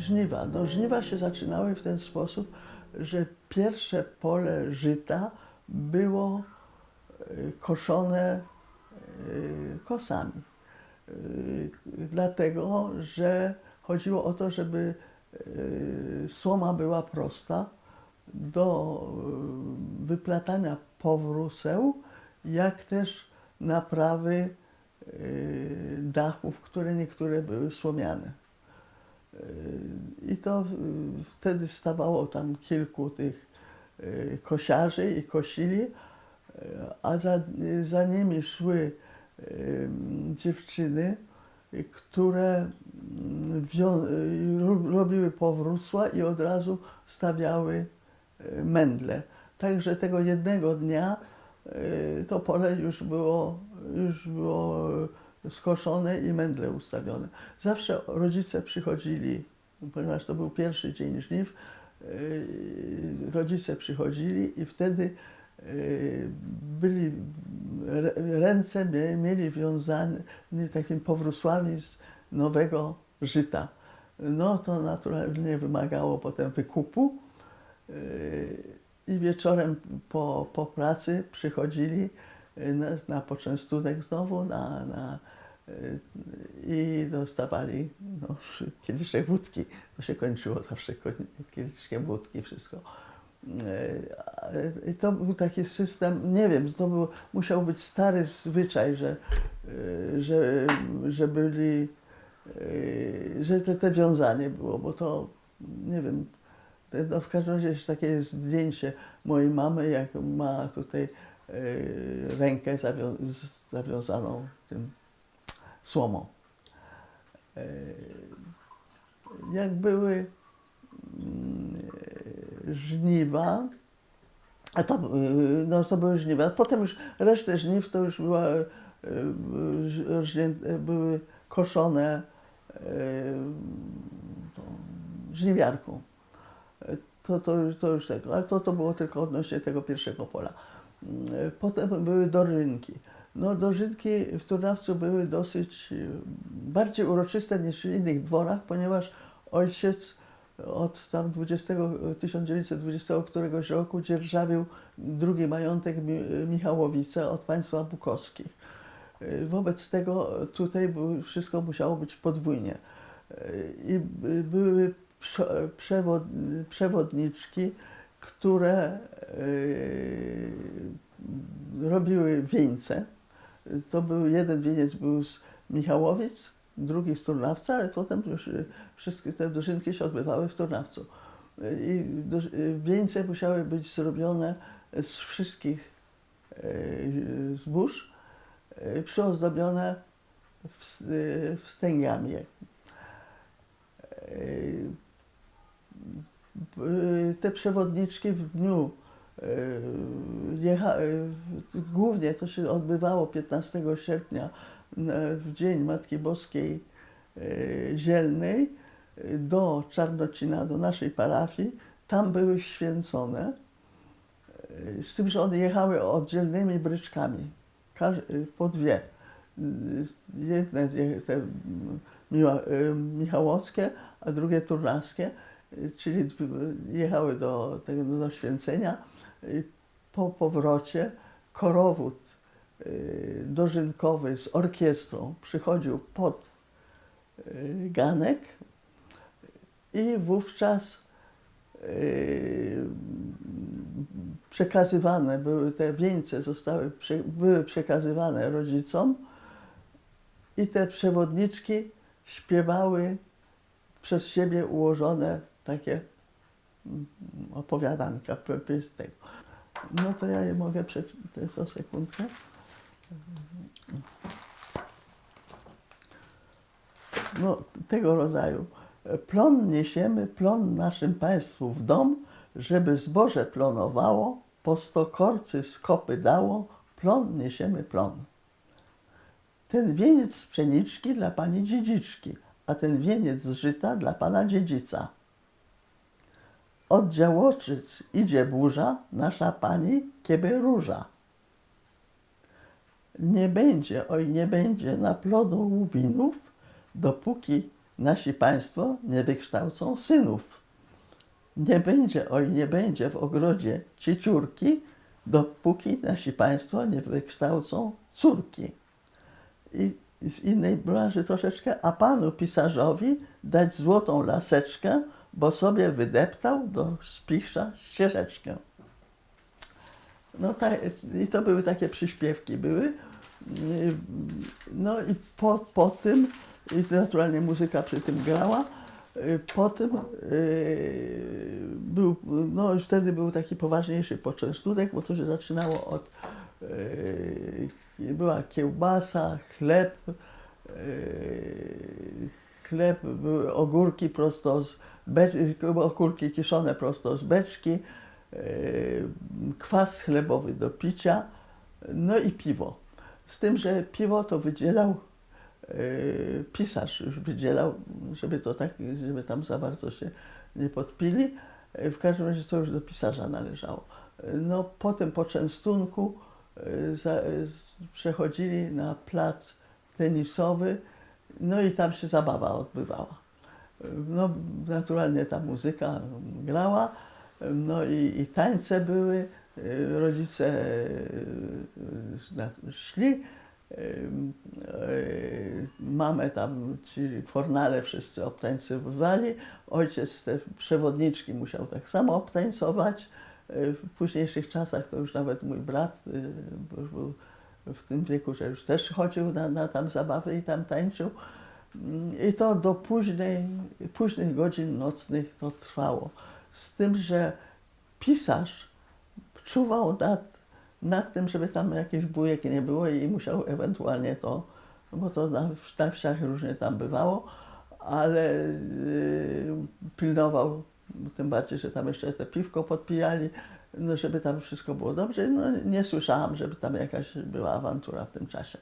żniwa. No, żniwa się zaczynały w ten sposób, że pierwsze pole żyta było y, koszone y, kosami. Y, Dlatego, że chodziło o to, żeby słoma była prosta do wyplatania powróseł, jak też naprawy dachów, które niektóre były słomiane. I to y, wtedy stawało tam kilku tych y, kosiarzy i kosili, y, a za, za nimi szły dziewczyny, które mm, robiły powrósła i od razu stawiały mędle. Także tego jednego dnia to pole już było, już było skoszone i mędle ustawione. Zawsze rodzice przychodzili, ponieważ to był pierwszy dzień żniw, y, rodzice przychodzili i wtedy y, byli, ręce mie- mieli wiązane takimi powrósłami z nowego żyta. No to naturalnie wymagało potem wykupu y, i wieczorem po, po pracy przychodzili na, na poczęstunek znowu na, na, y, i dostawali no, kieliszek wódki. To się kończyło zawsze kieliszkiem wódki, wszystko. Y, I to był taki system, nie wiem, to był, musiał być stary zwyczaj, że, y, że, że byli, y, że te, te wiązanie było, bo to, nie wiem, no w każdym razie jest takie zdjęcie mojej mamy, jak ma tutaj y, rękę zawią- zawiązaną tym słomą. Y, Jak były mm, żniwa, a to, y, no, to były żniwa. Potem już resztę żniw to już była, y, y, były koszone y, żniwiarką. Y, To, to, to już tego, ale to, to było tylko odnośnie tego pierwszego pola. Potem były dożynki. No, dożynki w Turnawcu były dosyć y, bardziej uroczyste niż w innych dworach, ponieważ ojciec od tam 20, 1920 któregoś roku dzierżawił drugi majątek Mi- Michałowice od państwa bukowskich. Y, Wobec tego tutaj wszystko musiało być podwójnie. Y, I by- były prze- przewod, przewodniczki, które y, robiły wieńce. To był jeden wieniec był z Michałowic, drugi z Turnawca, ale potem już y, wszystkie te dożynki się odbywały w Turnawcu. I y, wieńce musiały być zrobione z wszystkich zbóż, przyozdobione ws- wstęgami. Te przewodniczki w dniu jecha, y, głównie to się odbywało 15 sierpnia na- w Dzień Matki Boskiej Zielnej do Czarnocina, do naszej parafii. Tam były święcone, z tym, że one jechały oddzielnymi bryczkami, po dwie. Jedne je- te Michałowskie, a drugie Turnaskie, czyli jechały do, tego, do święcenia. Y, Po powrocie korowód y, dożynkowy z orkiestrą przychodził pod y, ganek i wówczas przekazywane były te wieńce, zostały, były przekazywane rodzicom i te przewodniczki śpiewały przez siebie ułożone takie mm, opowiadanka, z tego. No to ja je mogę przeczytać za sekundkę. No, tego rodzaju. Plon niesiemy, plon naszym państwu w dom, żeby zboże plonowało, po sto korcy skopy dało, plon niesiemy plon. Ten wieniec z pszeniczki dla pani dziedziczki, a ten wieniec z żyta dla pana dziedzica. Od działoczyc idzie burza, nasza pani kieby róża. Nie będzie, oj nie będzie na plodu łubinów, dopóki nasi państwo nie wykształcą synów. Nie będzie, oj, nie będzie w ogrodzie cieciórki, dopóki nasi państwo nie wykształcą córki. I z innej branży troszeczkę, a panu pisarzowi dać złotą laseczkę, bo sobie wydeptał do spisza ścieżeczkę. No i to były takie przyśpiewki były. No i po, po tym, i naturalnie muzyka przy tym grała, po tym y, był, no już wtedy był taki poważniejszy poczęstunek, bo to się zaczynało od, y, była kiełbasa, chleb, y, chleb, ogórki prosto z beczki, ogórki kiszone prosto z beczki, y, kwas chlebowy do picia, no i piwo. Z tym, że piwo to wydzielał y, pisarz, już wydzielał, żeby to tak, żeby tam za bardzo się nie podpili. W każdym razie to już do pisarza należało. No po tym poczęstunku y, za, z- przechodzili na plac tenisowy, no i tam się zabawa odbywała. No naturalnie ta muzyka grała, no i, i tańce były, rodzice y, szli, y, y, mamę tam ci fornale wszyscy obtańcowywali, ojciec te przewodniczki musiał tak samo obtańcować. W późniejszych czasach to już nawet mój brat już był w tym wieku, że już też chodził na, na tam zabawy i tam tańczył. Mm, I to do późnej, późnych godzin nocnych to trwało. Z tym, że pisarz czuwał nad, nad tym, żeby tam jakieś bujek nie było i musiał ewentualnie to, bo to na, na wsiach różnie tam bywało, ale yy, pilnował, tym bardziej, że tam jeszcze te piwko podpijali, no żeby tam wszystko było dobrze. No, nie słyszałam, żeby tam jakaś była awantura w tym czasie.